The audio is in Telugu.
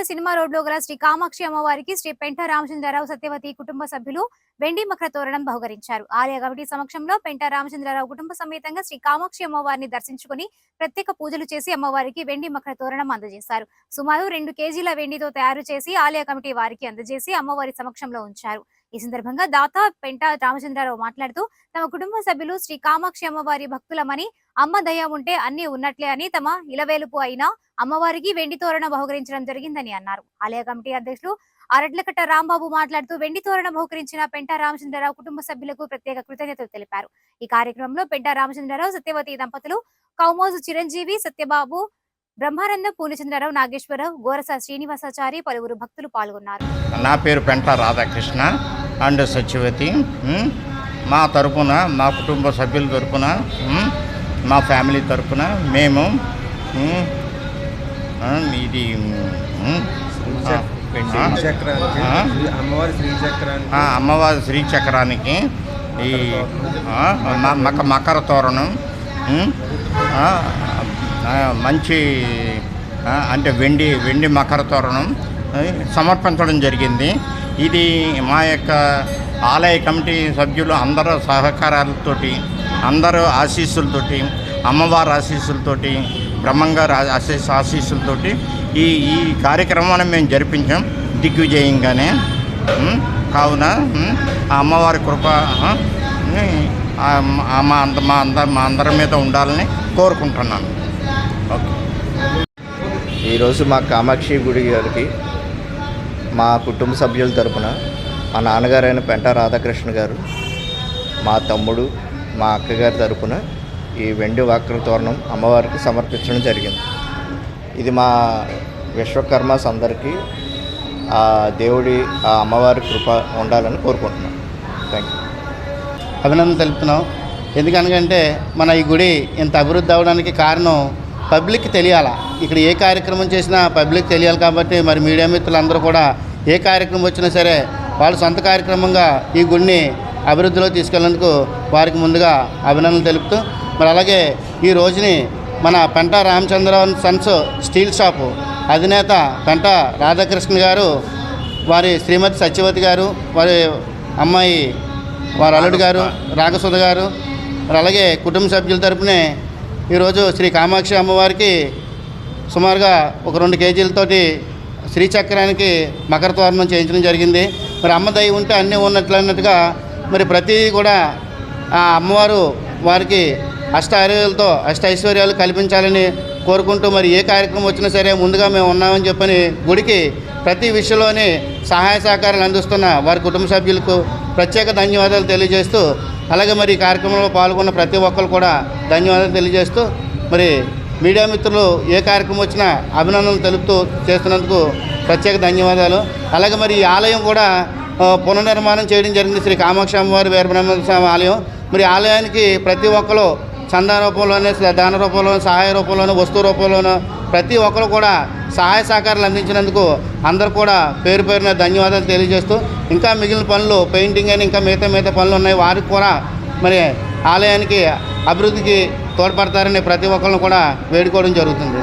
విజయవాడ సినిమా రోడ్లో గల శ్రీ కామాక్షి అమ్మవారికి శ్రీ పెంట రామచంద్రరావు సత్యవతి కుటుంబ సభ్యులు వెండి మక్ర తోరణం బహుకరించారు. ఆలయ కమిటీ సమక్షంలో పెంట రామచంద్రరావు కుటుంబ సమేతంగా శ్రీ కామాక్షి అమ్మవారిని దర్శించుకుని ప్రత్యేక పూజలు చేసి అమ్మవారికి వెండి మక్ర తోరణం అందజేశారు. సుమారు రెండు కేజీల వెండితో తయారు చేసి ఆలయ కమిటీ వారికి అందజేసి అమ్మవారి సమక్షంలో ఉంచారు. ఈ సందర్భంగా దాత పెంట రామచంద్రరావు మాట్లాడుతూ తమ కుటుంబ సభ్యులు శ్రీ కామాక్షి అమ్మవారి భక్తులమని అమ్మ దయ ఉంటే అన్ని ఉన్నట్లే అని తమ ఇలవేలుపు అయిన అమ్మవారికి వెండి తోరణ బహుకరించడం జరిగిందని అన్నారు. ఆలయ కమిటీ అధ్యక్షులు అరట్లకట్ట రాంబాబు మాట్లాడుతూ వెండి తోరణ బహుకరించిన పెంట రామచంద్రరావు కుటుంబ సభ్యులకు ప్రత్యేక కృతజ్ఞతలు తెలిపారు. ఈ కార్యక్రమంలో పెంట రామచంద్రరావు సత్యవతి దంపతులు కౌమోజు చిరంజీవి సత్యబాబు బ్రహ్మానందం పూర్ణచంద్రరావు నాగేశ్వరరావు గోరస శ్రీనివాసాచారి పలువురు భక్తులు పాల్గొన్నారు. నా పేరు పెంట రాధాకృష్ణ అండ్ సత్యవతి మా తరపున మా కుటుంబ సభ్యుల తరపున మా ఫ్యామిలీ తరపున మేము ఇది? అమ్మవారి శ్రీ చక్రానికి శ్రీచక్రానికి ఈ మక మకర తోరణం మంచి అంటే వెండి వెండి మకర తోరణం సమర్పించడం జరిగింది ఇది మా యొక్క ఆలయ కమిటీ సభ్యులు అందరూ సహకారాలతోటి అందరూ ఆశీస్సులతోటి అమ్మవారి ఆశీస్సులతోటి బ్రహ్మంగారు ఆశీస్ ఆశీస్సులతోటి ఈ ఈ కార్యక్రమాన్ని మేము జరిపించాం దిగ్విజయంగానే. కావున ఆ అమ్మవారి కృప మా- అంద మా మా అందరి మీద ఉండాలని కోరుకుంటున్నాను. ఓకే ఈరోజు మా కామాక్షి గుడి గారికి మా కుటుంబ సభ్యుల తరపున మా నాన్నగారైన పెంట రాధాకృష్ణ గారు మా తమ్ముడు మా అక్కగారి తరపున ఈ వెండి వాక్ర తోరణం అమ్మవారికి సమర్పించడం జరిగింది. ఇది మా విశ్వకర్మస్ అందరికీ ఆ దేవుడి ఆ అమ్మవారి కృప ఉండాలని కోరుకుంటున్నాం. థ్యాంక్ యూ అభినందన తెలుపుతున్నాం. ఎందుకనకంటే మన ఈ గుడి ఇంత అభివృద్ధి అవడానికి కారణం పబ్లిక్ తెలియాలా. ఇక్కడ ఏ కార్యక్రమం చేసినా పబ్లిక్ తెలియాలి కాబట్టి మరి మీడియా మిత్రులందరూ కూడా ఏ కార్యక్రమం వచ్చినా సరే వాళ్ళ సొంత కార్యక్రమంగా ఈ గుడిని అభివృద్ధిలో తీసుకెళ్ళేందుకు వారికి ముందుగా అభినందనలు తెలుపుతూ మరి అలాగే ఈ రోజుని మన పెంట రామచంద్రరావు సన్స్ స్టీల్ షాపు అధినేత పెంట రాధాకృష్ణ గారు వారి శ్రీమతి సత్యవతి గారు వారి అమ్మాయి వారి అల్లుడు గారు రాగసుధ గారు మరి అలాగే కుటుంబ సభ్యుల తరపునే ఈరోజు శ్రీ కామాక్షి అమ్మవారికి సుమారుగా ఒక రెండు కేజీలతోటి శ్రీచక్రానికి మకర తోరణం చేయించడం జరిగింది. మరి అమ్మ దయ ఉంటే అన్నీ ఉన్నట్లు అన్నట్టుగా మరి ప్రతి కూడా ఆ అమ్మవారు వారికి అష్ట ఆరోగ్యాలతో అష్ట ఐశ్వర్యాలు కల్పించాలని కోరుకుంటూ మరి ఏ కార్యక్రమం వచ్చినా సరే ముందుగా మేము ఉన్నామని చెప్పని గుడికి ప్రతి విషయంలోనే సహాయ సహకారాలు అందిస్తున్న వారి కుటుంబ సభ్యులకు ప్రత్యేక ధన్యవాదాలు తెలియజేస్తూ అలాగే మరి ఈ కార్యక్రమంలో పాల్గొన్న ప్రతి ఒక్కరు కూడా ధన్యవాదాలు తెలియజేస్తూ మరి మీడియా మిత్రులు ఏ కార్యక్రమం వచ్చినా అభినందనలు తెలుపుతూ చేస్తున్నందుకు ప్రత్యేక ధన్యవాదాలు. అలాగే మరి ఈ ఆలయం కూడా పునర్నిర్మాణం చేయడం జరిగింది శ్రీ కామాక్షి అమ్మవారి వీరబ్రహ్మ స్వామి ఆలయం. మరి ఆలయానికి ప్రతి ఒక్కరు చందా రూపంలోనే దాన రూపంలోనూ సహాయ రూపంలోనూ వస్తువు రూపంలోనూ ప్రతి ఒక్కరు కూడా సహాయ సహకారాలు అందించినందుకు అందరు కూడా పేరు పేరున ధన్యవాదాలు తెలియజేస్తూ ఇంకా మిగిలిన పనులు పెయింటింగ్ అని ఇంకా మిగతా మిగతా పనులు ఉన్నాయి. వారికి కూడా మరి ఆలయానికి అభివృద్ధికి తోడ్పడతారని ప్రతి ఒక్కరిని కూడా వేడుకోవడం జరుగుతుంది.